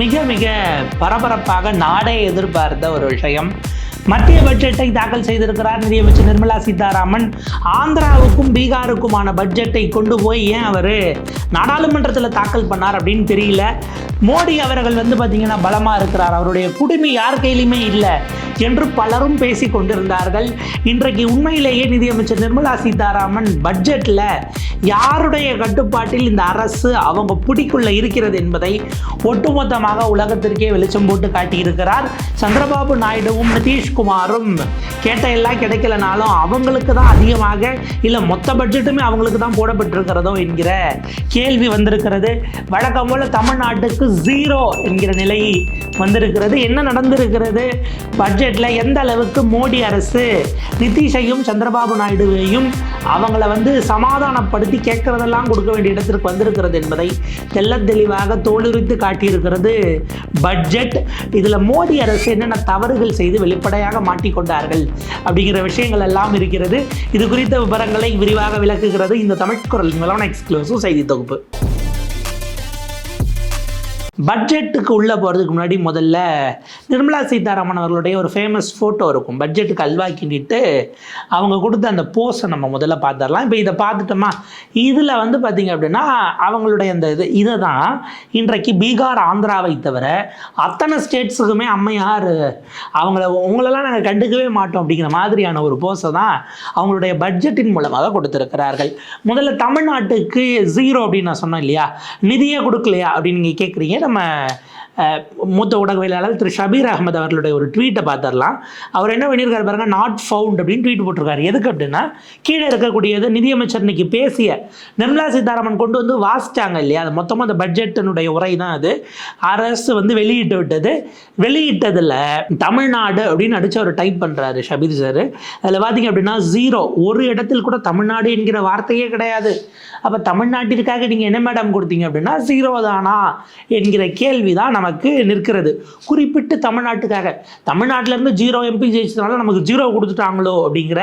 மிக மிக பரபரப்பாக நாடே எதிர்பார்த்த ஒரு விஷயம். மத்திய பட்ஜெட்டை தாக்கல் செய்திருக்கிறார் நிதியமைச்சர் நிர்மலா சீதாராமன். ஆந்திராவுக்கும் பீகாருக்குமான பட்ஜெட்டை கொண்டு போய் ஏன் அவர் நாடாளுமன்றத்தில் தாக்கல் பண்ணார் அப்படின்னு தெரியல. மோடி அவர்கள் வந்து பார்த்திங்கன்னா பலமாக இருக்கிறார். அவருடைய குடுமி யார் கையிலுமே இல்லை. என்று பலரும் பேசி கொண்டிருந்தார்கள். இன்றைக்கு உண்மையிலேயே நிதியமைச்சர் நிர்மலா சீதாராமன் பட்ஜெட்டில் யாருடைய கட்டுப்பாட்டில் இந்த அரசு அவங்க பிடிக்குள்ள இருக்கிறது என்பதை ஒட்டுமொத்தமாக உலகத்திற்கே வெளிச்சம் போட்டு காட்டியிருக்கிறார். சந்திரபாபு நாயுடுவும் நிதிஷ்குமாரும் கேட்ட எல்லாம் கிடைக்கலனாலும் அவங்களுக்கு தான் அதிகமாக இல்லை மொத்த பட்ஜெட்டுமே அவங்களுக்கு தான் போடப்பட்டிருக்கிறதோ என்கிற கேள்வி வந்திருக்கிறது. வழக்கம் போல தமிழ்நாட்டுக்கு ஜீரோ என்கிற நிலை வந்திருக்கிறது. என்ன நடந்திருக்கிறது? பட்ஜெட்டில் எந்த அளவுக்கு மோடி அரசு நிதிஷையும் சந்திரபாபு நாயுடுவையும் அவங்கள வந்து சமாதானப்படுத்தி கேட்கறதெல்லாம் கொடுக்க வேண்டிய இடத்திற்கு வந்திருக்கிறது என்பதை தெள்ளத் தெளிவாக தோலுரித்து காட்டியிருக்கிறது பட்ஜெட். இதில் மோடி அரசு என்னென்ன தவறுகள் செய்து வெளிப்படையாக மாட்டிக்கொண்டார்கள் அப்படிங்கிற விஷயங்கள் எல்லாம் இருக்கிறது. இது குறித்த விவரங்களை விரிவாக விளக்குகிறது இந்த தமிழ் குரல் மூலம் எக்ஸ்க்ளூசிவ் செய்தி தொகுப்பு. பட்ஜெட்டுக்கு உள்ளே போகிறதுக்கு முன்னாடி முதல்ல நிர்மலா சீதாராமன் அவர்களுடைய ஒரு ஃபேமஸ் ஃபோட்டோ இருக்கும். பட்ஜெட்டுக்கு அல்வா கிண்டிட்டு அவங்க கொடுத்த அந்த போஸை நம்ம முதல்ல பார்த்துடலாம். இப்போ இதை பார்த்துட்டோமா? இதில் வந்து பார்த்திங்க அப்படின்னா அவங்களுடைய அந்த இது இதை தான் இன்றைக்கு பீகார் ஆந்திராவை தவிர அத்தனை ஸ்டேட்ஸுக்குமே அம்மையார் அவங்கள உங்களெல்லாம் நாங்கள் கண்டுக்கவே மாட்டோம் அப்படிங்கிற மாதிரியான ஒரு போஸை தான் அவங்களுடைய பட்ஜெட்டின் மூலமாக கொடுத்துருக்கிறார்கள். முதல்ல தமிழ்நாட்டுக்கு ஜீரோ அப்படின்னு நான் சொன்னேன் இல்லையா? நிதியே கொடுக்கலையா அப்படின்னு நீங்கள் கேட்குறீங்க நம்ம அஹ், மூத்த ஊடகவியலாளர் திரு ஷபீர் அகமது அவர்களுடைய ஒரு ட்வீட்டை பார்த்துடலாம். அவர் என்ன பண்ணியிருக்காரு பாருங்கள் நாட் ஃபவுண்ட் அப்படின்னு ட்வீட் போட்டிருக்காரு. எதுக்கு அப்படின்னா கீழே இருக்கக்கூடியது நிதியமைச்சர் இன்னைக்கு பேசிய நிர்மலா சீதாராமன் கொண்டு வந்து வாசிச்சாங்க இல்லையா? அது மொத்தமாக அந்த பட்ஜெட்டினுடைய உரை தான் அது. அரசு வந்து வெளியிட்டு விட்டது. வெளியிட்டதில் தமிழ்நாடு அப்படின்னு அடித்து அவர் டைப் பண்ணுறாரு ஷபீர் சார் அதில் பார்த்தீங்க அப்படின்னா ஜீரோ ஒரு இடத்தில் கூட தமிழ்நாடு என்கிற வார்த்தையே கிடையாது. அப்போ தமிழ்நாட்டிற்காக நீங்கள் என்ன மேடம் கொடுத்தீங்க அப்படின்னா ஜீரோ தானா என்கிற கேள்வி தான் நமக்கு நிற்கிறது. குறிப்பிட்டு தமிழ்நாட்டுக்காக. தமிழ்நாட்டிலேருந்து ஜீரோ எம்பி ஜெயிச்சதுனால நமக்கு ஜீரோ கொடுத்துட்டாங்களோ அப்படிங்கிற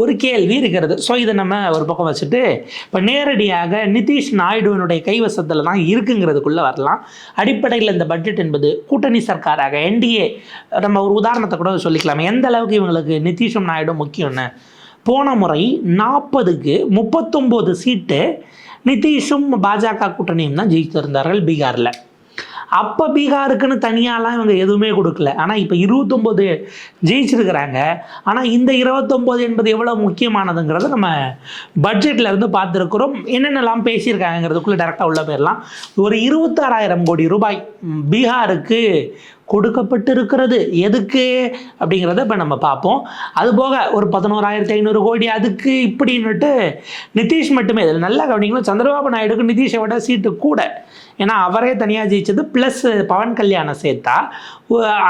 ஒரு கேள்வி இருக்கிறது. ஸோ இதை நம்ம ஒரு பக்கம் வச்சுட்டு இப்போ நேரடியாக நிதிஷ் நாயுடுவினுடைய கைவசத்தில் தான் இருக்குங்கிறதுக்குள்ளே வரலாம். அடிப்படையில் இந்த பட்ஜெட் என்பது கூட்டணி சர்க்காராக என்டிஏ நம்ம ஒரு உதாரணத்தை கூட சொல்லிக்கலாம். எந்த அளவுக்கு இவங்களுக்கு நிதிஷும் நாயுடும் முக்கியம்னு? போன முறை நாற்பதுக்கு முப்பத்தொம்போது சீட்டு நிதிஷும் பாஜக கூட்டணியும் தான் ஜெயித்திருந்தார்கள் பீகாரில். அப்போ பீகாருக்குன்னு தனியாலாம் இவங்க எதுவுமே கொடுக்கல. ஆனால் இப்போ இருபத்தொம்போது ஜெயிச்சிருக்கிறாங்க. ஆனால் இந்த இருபத்தொம்போது என்பது எவ்வளோ முக்கியமானதுங்கிறத நம்ம பட்ஜெட்டில் இருந்து பார்த்துருக்குறோம். என்னென்னலாம் பேசியிருக்காங்கிறதுக்குள்ளே டேரெக்டாக உள்ள போயிடலாம். ஒரு இருபத்தாறாயிரம் கோடி ரூபாய் பீகாருக்கு கொடுக்கப்பட்டு இருக்கிறது எதுக்கு? அப்படிங்கிறத இப்போ நம்ம பார்ப்போம். அதுபோக ஒரு பதினோராயிரத்தி ஐநூறு கோடி அதுக்கு இப்படின்னுட்டு நிதிஷ் மட்டுமே இதில் நல்லா கவனிக்கணும். சந்திரபாபு நாயுடுக்கு நிதிஷை விட சீட்டு கூட. ஏன்னா அவரே தனியாக ஜெயிச்சது ப்ளஸ் பவன் கல்யாணம் சேர்த்தா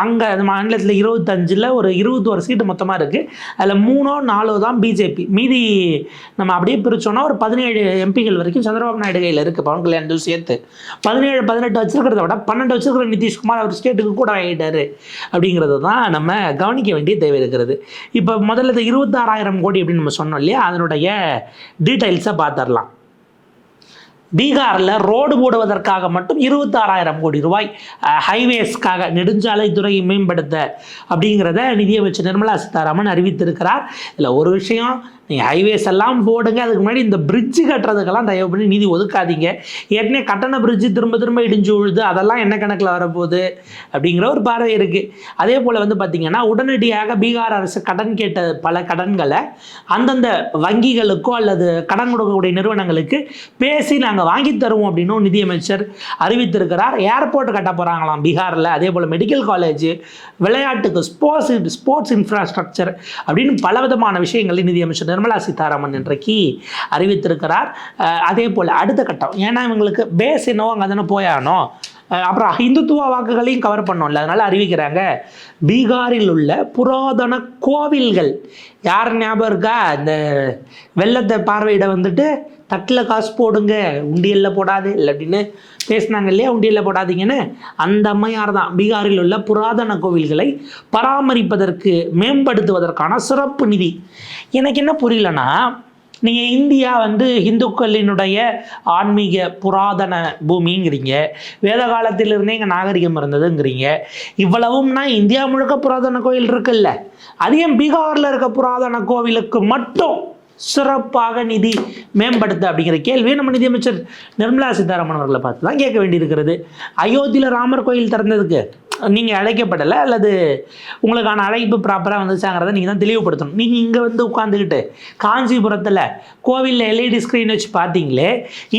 அங்கே அந்த மாநிலத்தில் இருபத்தஞ்சில் ஒரு இருபத்தோரு சீட்டு மொத்தமாக இருக்குது அதில் மூணோ நாலோ தான் பிஜேபி. மீதி நம்ம அப்படியே பிரித்தோன்னா ஒரு பதினேழு எம்பிகள் வரைக்கும் சந்திரபாபு நாயுடு கையில் இருக்குது பவன் கல்யாணத்தையும் சேர்த்து. பதினேழு பதினெட்டு வச்சுருக்கிறத விட பன்னெண்டு வச்சுருக்கிற நிதிஷ்குமார் அவர் ஸ்டேட்டுக்கு கூட வாங்கிட்டாரு அப்படிங்கிறது தான் நம்ம கவனிக்க வேண்டிய தேவை இருக்கிறது. இப்போ முதல்ல இந்த இருபத்தாறாயிரம் கோடி அப்படின்னு நம்ம சொன்னோம் இல்லையா? அதனுடைய டீட்டெயில்ஸை பார்த்துடலாம். பீகாரில் ரோடு போடுவதற்காக மட்டும் இருபத்தாறாயிரம் கோடி ரூபாய் ஹைவேஸ்க்காக நெடுஞ்சாலைத்துறையை மேம்படுத்த அப்படிங்கிறத நிதியமைச்சர் நிர்மலா சீதாராமன் அறிவித்திருக்கிறார். இதில் ஒரு விஷயம் நீங்கள் ஹைவேஸ் எல்லாம் போடுங்க. அதுக்கு முன்னாடி இந்த பிரிட்ஜு கட்டுறதுக்கெல்லாம் தயவு பண்ணி நிதி ஒதுக்காதீங்க. ஏற்கனவே கட்டண பிரிட்ஜு திரும்ப திரும்ப இடிஞ்சு விழுது. அதெல்லாம் என்ன கணக்கில் வரப்போகுது? அப்படிங்கிற ஒரு பார்வை இருக்குது அதே போல் வந்து பார்த்திங்கன்னா உடனடியாக பீகார் அரசு கடன் கேட்ட பல கடன்களை அந்தந்த வங்கிகளுக்கோ அல்லது கடன் கொடுக்கக்கூடிய நிறுவனங்களுக்கு பேசி நாங்கள் வாங்கி தருவோம் அப்படின்னு நிதியமைச்சர் அறிவித்திருக்கிறார். ஏர்போர்ட் கட்ட போகிறாங்களாம் பீகாரில். அதே போல் மெடிக்கல் காலேஜ் விளையாட்டுக்கு ஸ்போர்ட்ஸ் ஸ்போர்ட்ஸ் இன்ஃப்ராஸ்ட்ரக்சர் அப்படின்னு பல விதமான விஷயங்களை நிதியமைச்சர் நிர்மலா சீதாராமன் இன்றைக்கு அறிவித்திருக்கிறார். அதே போல் அடுத்த கட்டம். ஏன்னா இவங்களுக்கு பேஸ் என்னவோ அங்கே தானே போயானோ அப்புறம் ஹிந்துத்துவ வாக்குகளையும் கவர் பண்ணோம்ல அதனால அறிவிக்கிறாங்க. பீகாரில் உள்ள புராதன கோவில்கள். யார் ஞாபகம் இருக்கா? இந்த வெள்ளத்தை பார்வையிட வந்துட்டு தட்டில் காசு போடுங்க உண்டியலில் போடாது இல்லை அப்படின்னு பேசினாங்க இல்லையா? உண்டியலில் போடாதீங்கன்னு. அந்த அம்மையார் தான். பீகாரில் உள்ள புராதன கோவில்களை பராமரிப்பதற்கு மேம்படுத்துவதற்கான சிறப்பு நிதி. எனக்கு என்ன புரியலன்னா நீங்கள் இந்தியா வந்து இந்துக்களினுடைய ஆன்மீக புராதன பூமிங்கிறீங்க. வேத காலத்திலிருந்தே இங்கே நாகரிகம் இருந்ததுங்கிறீங்க. இவ்வளவும்னா இந்தியா முழுக்க புராதன கோயில் இருக்குல்ல. அதையும் பீகாரில் இருக்க புராதன கோவிலுக்கு மட்டும் சிறப்பாக நிதி மேம்படுத்த அப்படிங்கிற கேள்வியை நம்ம நிதியமைச்சர் நிர்மலா சீதாராமன் அவர்களை பார்த்து தான் கேட்க வேண்டியிருக்கிறது. அயோத்தியில் ராமர் கோயில் திறந்ததுக்கு நீங்கள் அழைக்கப்படலை அல்லது உங்களுக்கான அழைப்பு ப்ராப்பராக வந்துச்சாங்கிறத நீங்கள் தான் தெளிவுபடுத்தணும். நீங்கள் இங்கே வந்து உட்காந்துக்கிட்டு காஞ்சிபுரத்தில் கோவிலில் எல்இடி ஸ்க்ரீன் வச்சு பார்த்தீங்களே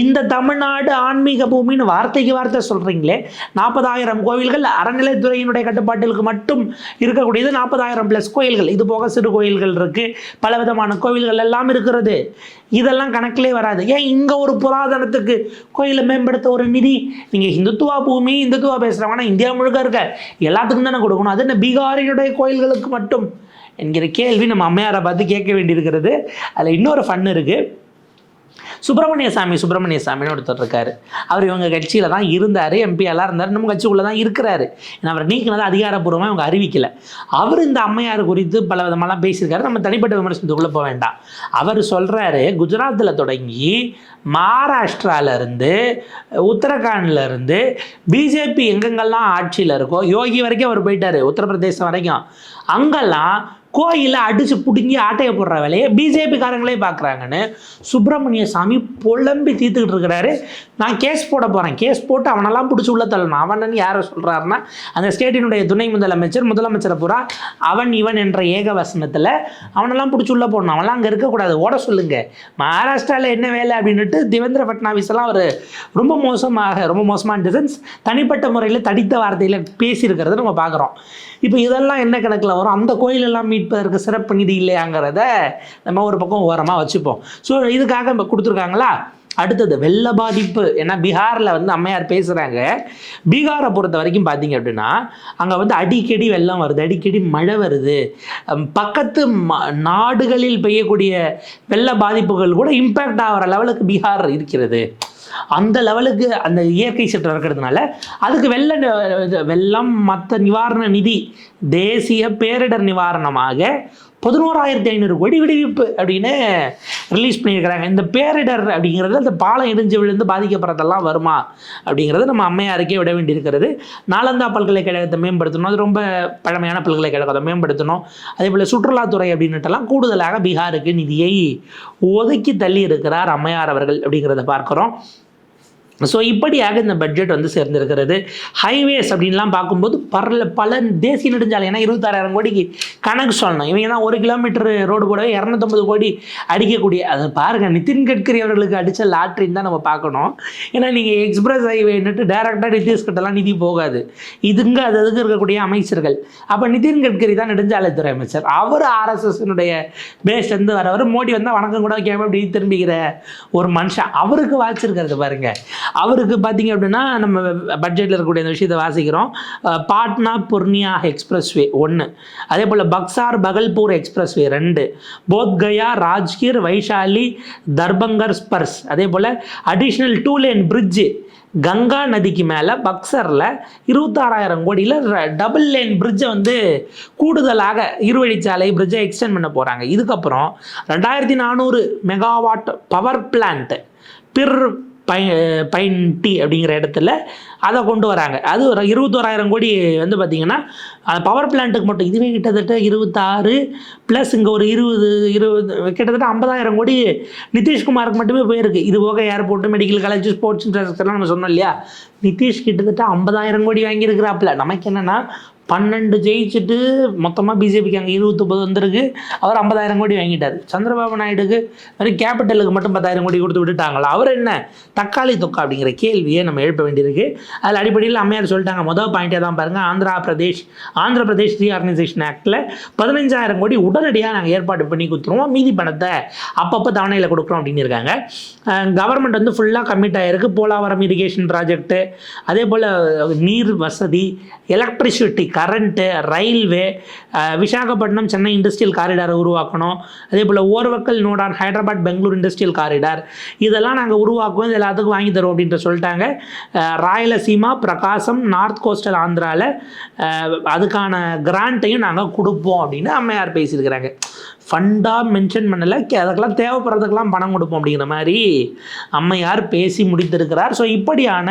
இந்த தமிழ்நாடு ஆன்மீக பூமின்னு வார்த்தைக்கு வார்த்தை சொல்கிறீங்களே நாற்பதாயிரம் கோவில்கள் அறநிலைத்துறையினுடைய கட்டுப்பாட்டிற்கு மட்டும் இருக்கக்கூடியது நாற்பதாயிரம் ப்ளஸ் கோயில்கள். இது போக சிறு கோயில்கள் இருக்குது பல விதமான கோவில்கள் எல்லாம் இருக்கிறது. இதெல்லாம் கணக்கிலே வராது. ஏன் இங்கே ஒரு புராதனத்துக்கு கோயிலை மேம்படுத்த ஒரு நிதி? நீங்கள் இந்துத்துவா பூமி இந்துத்துவா பேசுகிறவங்கன்னா இந்தியா முழுக்க இருக்க எல்லாத்துக்கும் தானே கொடுக்கணும். அது என்ன பீகாரினுடைய கோயில்களுக்கு மட்டும்? என்கிற கேள்வி நம்ம அம்மையாரை பார்த்து கேட்க வேண்டியிருக்கிறது. அதில் இன்னொரு ஃபன் இருக்குது சுப்பிரமணிய சாமி சுப்பிரமணிய சாமின்னு ஒருத்தர் இருக்கார். அவர் இவங்க கட்சியில் தான் இருந்தார் எம்பியெல்லாம் இருந்தார் நம்ம கட்சிக்குள்ளே தான் இருக்கிறாரு. ஏன்னா அவர் நீக்கினதை அதிகாரப்பூர்வமாக இவங்க அறிவிக்கலை. அவர் இந்த அம்மையார் குறித்து பல விதமாலாம் பேசியிருக்காரு. நம்ம தனிப்பட்ட விமர்சனத்துக்குள்ளே போக வேண்டாம். அவர் சொல்கிறாரு குஜராத்தில் தொடங்கி மகாராஷ்டிராவிலேருந்து உத்தரகாண்ட்லேருந்து பிஜேபி எங்கெங்கெல்லாம் ஆட்சியில் இருக்கோ யோகி வரைக்கும் அவர் போயிட்டாரு உத்தரப்பிரதேசம் வரைக்கும். அங்கெல்லாம் கோயிலை அடித்து பிடுங்கி ஆட்டையை போடுற வேலையை பிஜேபிக்காரங்களே பார்க்குறாங்கன்னு சுப்பிரமணிய சாமி புலம்பி தீர்த்துக்கிட்டு இருக்கிறாரு. நான் கேஸ் போட போகிறேன் கேஸ் போட்டு அவனெல்லாம் பிடிச்சி உள்ள தள்ளணும். அவனன்னு யாரை சொல்கிறாருன்னா அந்த ஸ்டேட்டினுடைய துணை முதலமைச்சர் முதலமைச்சரை பூரா அவன் இவன் என்ற ஏக வசனத்தில் அவனெல்லாம் பிடிச்சி உள்ள போடணும். அவனெல்லாம் அங்கே இருக்கக்கூடாது. ஓட சொல்லுங்க. மகாராஷ்டிராவில் என்ன வேலை அப்படின்னுட்டு தேவேந்திர ஃபட்னாவிஸ் எல்லாம் அவர் ரொம்ப மோசமாக ரொம்ப மோசமான டிசன்ஸ் தனிப்பட்ட முறையில் தடித்த வார்த்தையில் பேசியிருக்கிறத நம்ம பார்க்குறோம் இப்போ இதெல்லாம் என்ன கணக்கில் வரும்? அந்த கோயிலெல்லாம் மீட் மீட்பதற்கு சிறப்பு நிதி இல்லையாங்கிறத நம்ம ஒரு பக்கம் ஓரமாக வச்சுப்போம். ஸோ இதுக்காக நம்ம கொடுத்துருக்காங்களா? அடுத்தது வெள்ள பாதிப்பு. ஏன்னா பீகாரில் வந்து அம்மையார் பேசுகிறாங்க பீகாரை பொறுத்த வரைக்கும் பார்த்தீங்க அப்படின்னா அங்கே வந்து அடிக்கடி வெள்ளம் வருது அடிக்கடி மழை வருது. பக்கத்து ம நாடுகளில் பெய்யக்கூடிய வெள்ள பாதிப்புகள் கூட இம்பேக்ட் ஆகிற லெவலுக்கு பீகார் இருக்கிறது. அந்த லெவலுக்கு அந்த இயற்கை சீற்றம் இருக்கிறதுனால அதுக்கு வெள்ள வெள்ளம் மற்ற நிவாரண நிதி தேசிய பேரிடர் நிவாரணமாக பதினோராயிரத்தி ஐநூறு கோடி விடுவிப்பு அப்படின்னு ரிலீஸ் பண்ணியிருக்கிறாங்க. இந்த பேரிடர் அப்படிங்கிறது அந்த பாலம் இடிஞ்சு விழுந்து பாதிக்கப்படுறதெல்லாம் வருமா அப்படிங்கிறது நம்ம அம்மையாருக்கே விட வேண்டியிருக்கிறது. நாலந்தா பல்கலைக்கழகத்தை மேம்படுத்தணும். அது ரொம்ப பழமையான பல்கலைக்கழகத்தை மேம்படுத்தணும். அதே போல் சுற்றுலாத்துறை அப்படின்னுட்டெல்லாம் கூடுதலாக பீகாருக்கு நிதியை ஒதுக்கி தள்ளி இருக்கிறார் அம்மையார் அவர்கள் அப்படிங்கிறத பார்க்குறோம். ஸோ இப்படியாக இந்த பட்ஜெட் வந்து சேர்ந்திருக்கிறது. ஹைவேஸ் அப்படின்லாம் பார்க்கும்போது பரல பல தேசிய நெடுஞ்சாலை ஏன்னா இருபத்தாறாயிரம் கோடிக்கு கணக்கு சொல்லணும். இவங்க தான் ஒரு கிலோமீட்டர் ரோடு போடவே இரநூத்தம்பது கோடி அடிக்கக்கூடிய அதை பாருங்கள் நிதின் கட்கரி அவர்களுக்கு அடித்த லாட்ரின்னு தான் நம்ம பார்க்கணும். ஏன்னா நீங்கள் எக்ஸ்பிரஸ் ஹைவேன்னுட்டு டேரெக்டாக நிதிஷ்கிட்டலாம் நிதி போகாது. இதுங்க அது அதுக்கு இருக்கக்கூடிய அமைச்சர்கள்? அப்போ நிதின் கட்கரி தான் நெடுஞ்சாலைத்துறை அமைச்சர். அவர் ஆர்எஸ்எஸ்னுடைய பேஸ்லேருந்து வரவர் மோடி வந்தால் வணக்கம் கூட கேம இப்படி திரும்பிக்கிற ஒரு மனுஷன். அவருக்கு வாய்ச்சிருக்கிறது பாருங்கள் அவருக்கு பார்த்தீங்க அப்படின்னா நம்ம பட்ஜெட்டில் இருக்கக்கூடிய இந்த விஷயத்தை வாசிக்கிறோம். பாட்னா புர்னியா எக்ஸ்பிரஸ்வே ஒன்று அதே போல் பக்சார் பகல்பூர் எக்ஸ்பிரஸ்வே ரெண்டு. போத்கயா ராஜ்கீர் வைஷாலி தர்பங்கர் ஸ்பர்ஸ். அதே போல் additional two lane bridge Ganga நதிக்கு மேலே பக்சரில் இருபத்தாறாயிரம் கோடியில் டபுள் லேன் பிரிட்ஜை வந்து கூடுதலாக இருவழிச்சாலை பிரிட்ஜை எக்ஸ்டெண்ட் பண்ண போகிறாங்க இதுக்கப்புறம் ரெண்டாயிரத்தி நானூறு megawatt power plant Pirpainti அப்படிங்கிற இடத்துல அதை கொண்டு வராங்க. அது ஒரு இருபத்தோராயிரம் கோடி வந்து பார்த்திங்கன்னா அந்த பவர் பிளான்ட்டுக்கு மட்டும் இதுவே கிட்டத்தட்ட இருபத்தாறு ப்ளஸ் இங்கே ஒரு இருபது இருபது கிட்டத்தட்ட ஐம்பதாயிரம் கோடி நிதிஷ்குமாருக்கு மட்டுமே போயிருக்கு. இது போக ஏர்போர்ட்டு மெடிக்கல் காலேஜ் ஸ்போர்ட்ஸ் இன்ஃப்ராஸ்ட்ரக்சர்லாம் நம்ம சொன்னோம் இல்லையா? நிதிஷ் கிட்டத்தட்ட ஐம்பதாயிரம் கோடி வாங்கியிருக்கிறாப்புல. நமக்கு என்னென்னா பன்னெண்டு ஜெயிச்சுட்டு மொத்தமாக பிஜேபிக்கு அங்கே இருபத்தொம்பது வந்திருக்கு. அவர் ஐம்பதாயிரம் கோடி வாங்கிட்டார். சந்திரபாபு நாயுடுக்கு வெறும் கேபிட்டலுக்கு மட்டும் பத்தாயிரம் கோடி கொடுத்து விட்டுட்டாங்களா? அவர் என்ன? தக்காளி தொக்கா அப்படிங்கிற கேள்வியை நம்ம எழுப்ப வேண்டியிருக்கு. அதில் அடிப்படையில் அம்மையார் சொல்லிட்டாங்க முதல் பாயிண்டே தான் பாருங்கள் ஆந்திரா பிரதேஷ் ஆந்திர பிரதேஷ் ரீஆர்கனைசேஷன் ஆக்டில் பதினஞ்சாயிரம் கோடி உடனடியாக நாங்கள் ஏற்பாடு பண்ணி கொடுத்துருவோம் மீதி பணத்தை அப்பப்போ தவணையில் கொடுக்குறோம் அப்படின்னு இருக்காங்க. கவர்மெண்ட் வந்து ஃபுல்லாக கம்மிட் ஆகிருக்கு போலாவரம் இரிகேஷன் ப்ராஜெக்ட்டு அதே போல் நீர் வசதி electricity current railway Visakhapatnam Chennai industrial காரிடாரை உருவாக்கணும். அதே போல் ஓர்வக்கல் நோடான் ஹைதராபாத் பெங்களூர் இண்டஸ்ட்ரியல் காரிடார். இதெல்லாம் நாங்கள் உருவாக்குவோம். இது எல்லாத்துக்கும் வாங்கி தருவோம் அப்படின்ற சொல்லிட்டாங்க. ராயலசீமா பிரகாசம் நார்த் கோஸ்டல் ஆந்திராவில் அதுக்கான கிராண்ட்டையும் நாங்கள் கொடுப்போம் அப்படின்னு அம்மையார் பேசியிருக்கிறாங்க. ஃபண்டாக மென்ஷன் பண்ணலை. கே- அதுக்கெல்லாம் தேவைப்படுறதுக்கெல்லாம் பணம் கொடுப்போம் அப்படிங்கிற மாதிரி அம்மையார் பேசி முடித்திருக்கிறார். ஸோ இப்படியான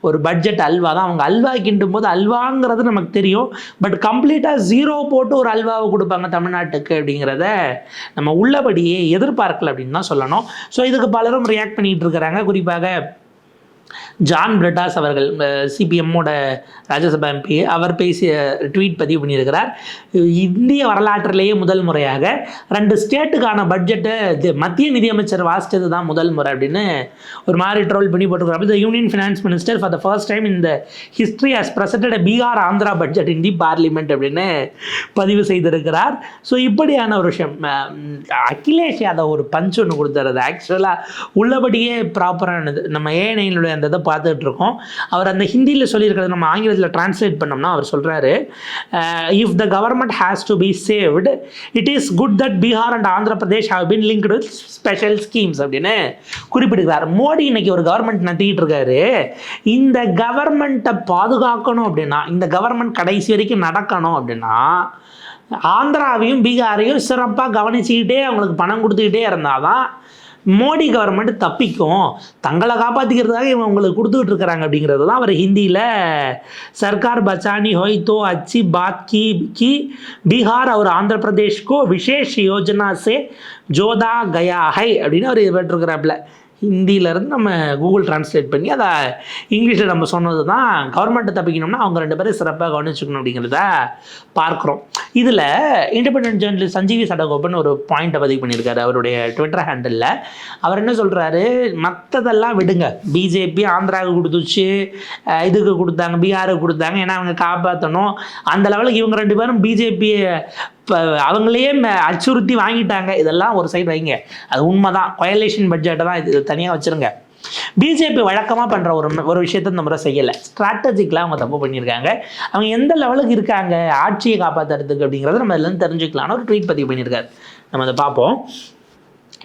ஒரு பட்ஜெட் அல்வா தான். அவங்க அல்வா கிண்டும் போது அல்வாங்கிறது நமக்கு தெரியும். பட் கம்ப்ளீட்டாக ஜீரோ போட்டு ஒரு அல்வாவை கொடுப்பாங்க தமிழ்நாட்டுக்கு அப்படிங்கிறத நம்ம உள்ளபடியே எதிர்பார்க்கல அப்படின்னு தான் சொல்லணும். ஸோ இதுக்கு பலரும் ரியாக்ட் பண்ணிகிட்டு இருக்கிறாங்க. குறிப்பாக ஜான் பிரிட்டாஸ் அவர்கள் சிபிஎம்மோட ராஜ்யசபா எம்பி அவர் பேசிய ட்வீட் பதிவு பண்ணியிருக்கிறார். இந்திய வரலாற்றிலேயே முதல் முறையாக ரெண்டு ஸ்டேட்டுக்கான பட்ஜெட்டை மத்திய நிதியமைச்சர் வாசித்தது தான் முதல் முறை அப்படின்னு ஒரு மாதிரி ட்ரோல் பண்ணி போட்டுருக்கிறார். The union finance minister for the first time in the history has presented Bihar Andhra budget in the parliament அப்படின்னு பதிவு செய்திருக்கிறார். ஸோ இப்படியான ஒரு விஷயம் அகிலேஷ் யாதவ் ஒரு பஞ்ச் ஒன்று கொடுத்துறது ஆக்சுவலாக உள்ளபடியே ப்ராப்பரானது நம்ம ஏஎன்ஐனுடைய அந்த இதை பார்த்துட்டு இருக்கோம் அவர் அந்த ஹிந்தியில் சொல்லியிருக்கிறது நம்ம ஆங்கிலத்தில் டிரான்ஸ்லேட் பண்ணோம்னா அவர் சொல்கிறாரு if the government has to be saved it is good that Bihar and Andhra Pradesh have been linked with special schemes அப்படின்னு குறிப்பிடுகிறார். மோடி இன்னைக்கு ஒரு கவர்மெண்ட் நடத்திக்கிட்டு இருக்காரு. இந்த கவர்மெண்ட்டை பாதுகாக்கணும் அப்படின்னா இந்த கவர்மெண்ட் கடைசி வரைக்கும் நடக்கணும் அப்படின்னா ஆந்திராவையும் பீகாரையும் சிறப்பாக கவனிச்சுக்கிட்டே அவங்களுக்கு பணம் கொடுத்துக்கிட்டே இருந்தாதான் மோடி கவர்மெண்ட் தப்பிக்கும். தங்களை காப்பாற்றிக்கிறதுக்காக இவங்க உங்களுக்கு கொடுத்துக்கிட்டு இருக்கிறாங்க அப்படிங்கிறது தான் அவர் ஹிந்தியில் சர்க்கார் பச்சானி ஹொய்தோ அச்சி பாத் கி கி பீகார் அவர் ஆந்திர பிரதேஷ்கோ விசேஷ் யோஜனா சே ஜோதா கயா ஹை அப்படின்னு அவர் இது பெற்றிருக்கிறாப்புல ஹிந்தியிலேருந்து நம்ம கூகுள் டிரான்ஸ்லேட் பண்ணி அதை இங்கிலீஷில் நம்ம சொன்னது தான் கவர்மெண்ட்டை தப்பிக்கணும்னா அவங்க ரெண்டு பேரும் சிறப்பாக கவனிச்சுக்கணும் அப்படிங்கிறத பார்க்குறோம். இதில் இண்டிபெண்டன்ட் ஜேர்னலிஸ்ட் சஞ்சீவி சடகோபன் ஒரு பாயிண்ட்டை பதிவு பண்ணியிருக்காரு. அவருடைய ட்விட்டர் ஹேண்டலில் அவர் என்ன சொல்கிறாரு மற்றதெல்லாம் விடுங்க. பிஜேபி ஆந்திராவுக்கு கொடுத்துச்சு இதுக்கு கொடுத்தாங்க பீகாருக்கு கொடுத்தாங்க. ஏன்னா அவங்க காப்பாற்றணும் அந்த லெவலுக்கு இவங்க ரெண்டு பேரும் பிஜேபியை இப்போ அவங்களே ம- அச்சுறுத்தி வாங்கிட்டாங்க. இதெல்லாம் ஒரு சைடு வைங்க. அது உண்மைதான். கொயலேஷன் பட்ஜெட்டை தான் இது தனியாக வச்சுருங்க. பிஜேபி வழக்கமாக பண்ணுற ஒரு ஒரு விஷயத்த இந்த முறை செய்யலை. ஸ்ட்ராட்டஜிக்கலாக அவங்க தப்பு பண்ணியிருக்காங்க. அவங்க எந்த லெவலுக்கு இருக்காங்க? ஆட்சியை காப்பாற்றுறதுக்கு அப்படிங்கிறத நம்ம இதுலேருந்து தெரிஞ்சுக்கலாம்னு ஒரு ட்வீட் பதிவு பண்ணியிருக்காரு. நம்ம அதை பார்ப்போம்.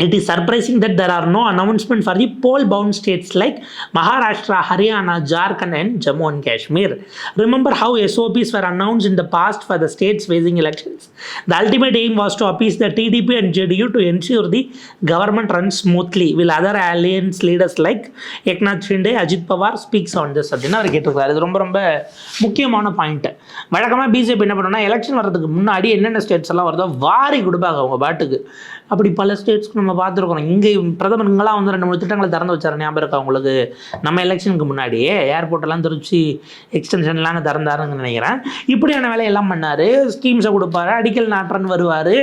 It is surprising that there are no announcement for the poll bound states like Maharashtra, Haryana, Jharkhand, and Jammu and Kashmir. Remember how SOPs were announced in the past for the states facing elections? The ultimate aim was to appease the TDP and JDU to ensure the government runs smoothly. Will other alliance leaders like Eknath Shinde, Ajit Pawar speaks on this? அப்படின்னு அவர் கேட்டிருக்காரு இது ரொம்ப ரொம்ப முக்கியமான point வழக்கமாக BJP என்ன பண்ணணும்னா election வர்றதுக்கு முன்னாடி என்னென்ன ஸ்டேட்ஸ் எல்லாம் வருதோ வாரி கொடுப்பாங்க அவங்க பாட்டுக்கு அப்படி பல ஸ்டேட்ஸ்க்கு நம்ம பார்த்துருக்கோம். இங்கே பிரதமர் இங்கெல்லாம் வந்து ரெண்டு மூணு திட்டங்களை திறந்து வச்சார் ஞாபகம் இருக்கா உங்களுக்கு? நம்ம எலெக்ஷனுக்கு முன்னாடியே ஏர்போர்ட்டெல்லாம் திருச்சி எக்ஸ்டென்ஷன்லாம் அங்கே திறந்தாருன்னு நினைக்கிறேன். இப்படியான வேலையெல்லாம் பண்ணார். ஸ்கீம்ஸை கொடுப்பாரு அடிக்கல் நாட்டுறன்னு வருவார்.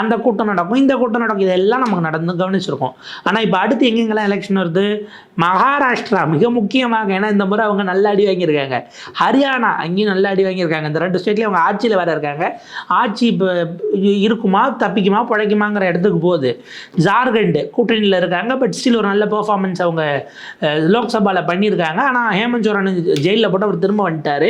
அந்த கூட்டம் நடக்கும். இந்த கூட்டம் நடக்கும். இதெல்லாம் நமக்கு நடந்து கவனிச்சிருக்கோம். ஆனால் இப்போ அடுத்து எங்கெங்கெல்லாம் எலெக்ஷன் வருது? மகாராஷ்டிரா மிக முக்கியமாக. ஏன்னா இந்த முறை அவங்க நல்ல அடி வாங்கியிருக்காங்க. ஹரியானா அங்கேயும் நல்ல அடி வாங்கியிருக்காங்க. இந்த ரெண்டு ஸ்டேட்லேயும் அவங்க ஆட்சியில் வேறு இருக்காங்க. ஆட்சி இப்போ இருக்குமா? தப்பிக்குமா? பிழைக்குமாங்கிற இடத்துக்கு போகுது ஜார்க்கண்டு கூட்டணியில் இருக்காங்க பட் ஸ்டில் ஒரு நல்ல பெர்ஃபார்மன்ஸ் அவங்க லோக்சபாவில் பண்ணியிருக்காங்க. ஆனால் ஹேமந்த் சோரன் ஜெயிலில் போட்டு அவர் திரும்ப வந்துட்டார்.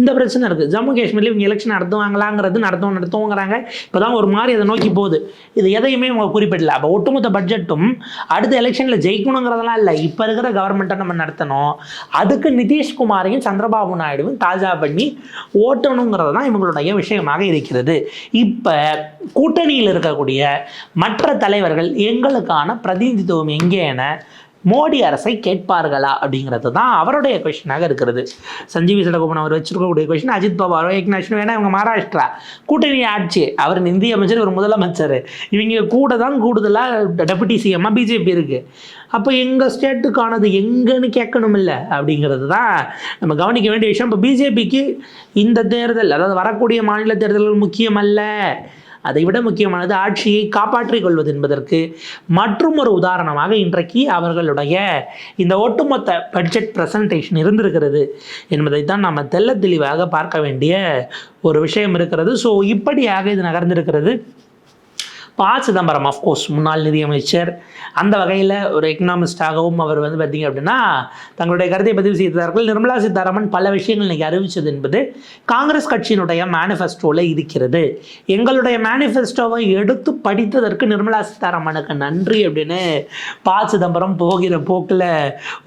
இந்த பிரச்சனை இருக்குது ஜம்மு காஷ்மீரில் இவங்க எலெக்ஷன் நடத்துவாங்களாங்கிறது நடத்துவோம் நடத்துவோங்கிறாங்க. இப்போ தான் ஒரு மாதிரி அதை நோக்கி போகுது. இது எதையுமே அவங்க குறிப்பிடல. அப்போ ஒட்டுமொத்த பட்ஜெட்டும் அடுத்த எலெக்ஷனில் ஜெயிக்கணுங்கிறதெல்லாம் இல்லை. இப்போ இருக்கிற கவர்மெண்ட்டை நம்ம நடத்தணும். அதுக்கு நிதிஷ்குமாரையும் சந்திரபாபு நாயுடுவும் தாஜா பண்ணி ஓட்டணுங்கிறது தான் இவங்களுடைய விஷயமாக இருக்கிறது. இப்போ கூட்டணியில் இருக்கக்கூடிய மற்ற தலைவர்கள் எங்களுக்கான பிரதிநிதித்துவம் எங்கே என மோடி அரசை கேட்பார்களா அப்படிங்கிறது தான் அவருடைய கொஷினாக இருக்கிறது. சஞ்சீவி சடகோபன் அவர் வச்சிருக்கக்கூடிய கொஷின் அஜித் பவாரோ ஏக்நாஷ்னு வேணா இவங்க மகாராஷ்டிரா. கூட்டணி ஆட்சி அவர் இந்திய அமைச்சர் ஒரு முதலமைச்சர். இவங்க கூட தான் கூடுதலாக டெபுட்டி சிஎம்மாக பிஜேபி இருக்குது அப்போ எங்கள் ஸ்டேட்டுக்கானது எங்கன்னு கேட்கணும் இல்லை அப்படிங்கிறது தான் நம்ம கவனிக்க வேண்டிய விஷயம். இப்போ பிஜேபிக்கு இந்த தேர்தல் அதாவது வரக்கூடிய மாநில தேர்தல்கள் முக்கியமல்ல. அதை விட முக்கியமானது ஆட்சியை காப்பாற்றிக் கொள்வது என்பதற்கு. மற்றும் ஒரு உதாரணமாக இன்றைக்கு அவர்களுடைய இந்த ஒட்டுமொத்த பட்ஜெட் பிரசன்டேஷன் இருந்திருக்கிறது என்பதை தான் நாம் தெள்ள தெளிவாக பார்க்க வேண்டிய ஒரு விஷயம் இருக்கிறது. ஸோ இப்படியாக இது நகர்ந்திருக்கிறது. ப சிதம்பரம் அஃப்கோர்ஸ் முன்னாள் நிதியமைச்சர். அந்த வகையில் ஒரு எக்கனாமிஸ்டாகவும் அவர் வந்து பார்த்தீங்க அப்படின்னா தங்களுடைய கருத்தை பதிவு செய்தார்கள். நிர்மலா சீதாராமன் பல விஷயங்கள் இன்றைக்கி அறிவித்தது என்பது காங்கிரஸ் கட்சியினுடைய மேனிஃபெஸ்டோவில் இருக்கிறது. எங்களுடைய மேனிஃபெஸ்டோவை எடுத்து படித்ததற்கு நிர்மலா சீதாராமனுக்கு நன்றி அப்படின்னு ப. சிதம்பரம் போகிற போக்கில்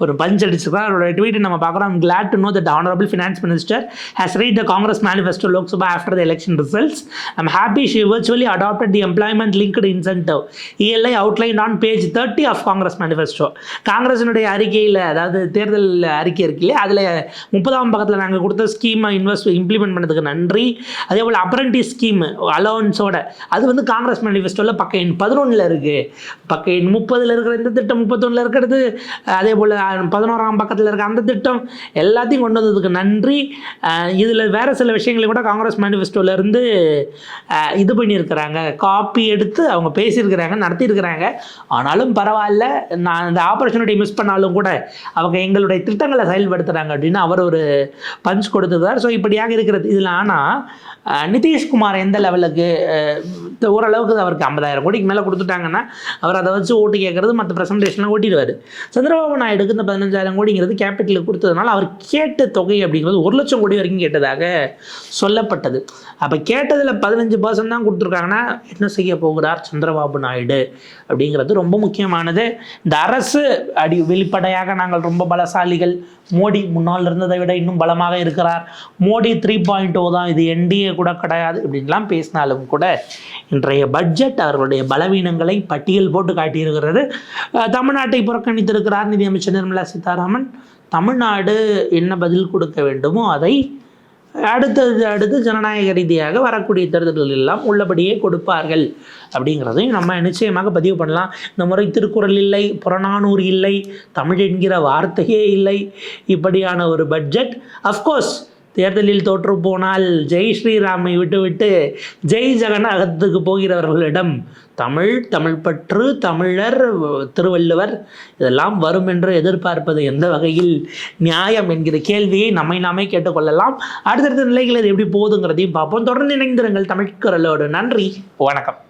ஒரு பஞ்ச் அடிச்சிருக்கார். அவருடைய ட்வீட் நம்ம பார்க்குறோம். Glad to know that honourable finance minister has read the Congress manifesto Lok Sabha after the election results I'm happy she virtually adopted the employment linked incentive ELI outline on page thirty of Congress manifesto காங்கிரஸினுடைய அறிக்கையில் அதாவது தேர்தல் அறிக்கை இருக்கு இல்லையா அதில் முப்பதாம் பக்கத்தில் நாங்கள் கொடுத்த ஸ்கீமை இன்வெஸ்ட் இம்ப்ளிமெண்ட் பண்ணதுக்கு நன்றி. அதே போல் அப்ரண்டிஸ் ஸ்கீம் அலோன்ஸோட அது வந்து காங்கிரஸ் மேனிஃபெஸ்டோவில் பக்க எண் பதினொன்றில் இருக்குது பக்க எண் முப்பதில் இருக்கிற இந்த திட்டம் முப்பத்தொன்னில் இருக்கிறது. அதே போல் பதினோராம் பக்கத்தில் இருக்க அந்த திட்டம் எல்லாத்தையும் கொண்டு வந்ததுக்கு நன்றி. இதில் வேறு சில விஷயங்களை கூட காங்கிரஸ் மேனிஃபெஸ்டோல இருந்து இது பண்ணியிருக்கிறாங்க. காப்பி எடுத்து எடுத்து அவங்க பேசியிருக்கிறாங்க நடத்தியிருக்கிறாங்க. ஆனாலும் பரவாயில்ல நான் இந்த ஆப்பர்ச்சுனிட்டி மிஸ் பண்ணாலும் கூட அவங்க எங்களுடைய திட்டங்களை செயல்படுத்துகிறாங்க அப்படின்னு அவர் ஒரு பஞ்ச் கொடுத்துருக்கார். ஸோ இப்படியாக இருக்கிறது. இதில் ஆனால் நிதிஷ்குமார் எந்த லெவலுக்கு ஓரளவுக்கு அவருக்கு ஐம்பதாயிரம் கோடிக்கு மேலே கொடுத்துட்டாங்கன்னா அவர் அதை வச்சு ஓட்டு கேட்குறது மற்ற ப்ரெசன்டேஷன்லாம் ஓட்டிடுவார். சந்திரபாபு நாயுடுக்கு இந்த பதினஞ்சாயிரம் கோடிங்கிறது கேபிட்டலுக்கு கொடுத்ததுனால அவர் கேட்ட தொகை அப்படிங்கிறது ஒரு லட்சம் கோடி வரைக்கும் கேட்டதாக சொல்லப்பட்டது. அப்போ கேட்டதில் பதினஞ்சு பர்சன்ட் தான் கொடுத்துருக்காங்கன்னா என்ன செய்ய போகிறார் சந்திரபாபு நாயுடு அப்படிங்கிறது ரொம்ப முக்கியமானது. இந்த அரசு அடி வெளிப்படையாக நாங்கள் ரொம்ப பலசாலிகள். மோடி முன்னால் இருந்ததை விட இன்னும் பலமாக இருக்கிறார். மோடி த்ரீ பாயிண்ட் ஓ தான் இது என்டிஏ கூட கிடையாது இப்படின்லாம் பேசினாலும் கூட இன்றைய பட்ஜெட் அவர்களுடைய பலவீனங்களை பட்டியல் போட்டு காட்டியிருக்கிறது. தமிழ்நாட்டை புறக்கணித்திருக்கிறார் நிதியமைச்சர் நிர்மலா சீதாராமன். தமிழ்நாடு என்ன பதில் கொடுக்க வேண்டுமோ அதை அடுத்தது அடுத்து ஜனநாயக ரீதியாக வரக்கூடிய தேர்தல்கள் எல்லாம் உள்ளபடியே கொடுப்பார்கள். அப்படிங்கிறதையும் நம்ம நிச்சயமாக பதிவு பண்ணலாம். இந்த முறை திருக்குறள் இல்லை புறநானூறு இல்லை தமிழ் என்கிற வார்த்தையே இல்லை. இப்படியான ஒரு பட்ஜெட் அஃப்கோர்ஸ் தேர்தலில் தோற்று போனால் ஜெய் ஸ்ரீராமை விட்டுவிட்டு ஜெய் ஜெகநாதத்துக்கு போகிறவர்களிடம் தமிழ் தமிழ் பற்று தமிழர் திருவள்ளுவர் இதெல்லாம் வரும் என்று எதிர்பார்ப்பது எந்த வகையில் நியாயம் என்கிற கேள்வியை நம்மை நாமே கேட்டுக்கொள்ளலாம். அடுத்தடுத்த நிலைகள் இது எப்படி போகுதுங்கிறதையும் பார்ப்போம். தொடர்ந்து இணைந்திருங்கள் தமிழ்குரலோடு நன்றி. வணக்கம்.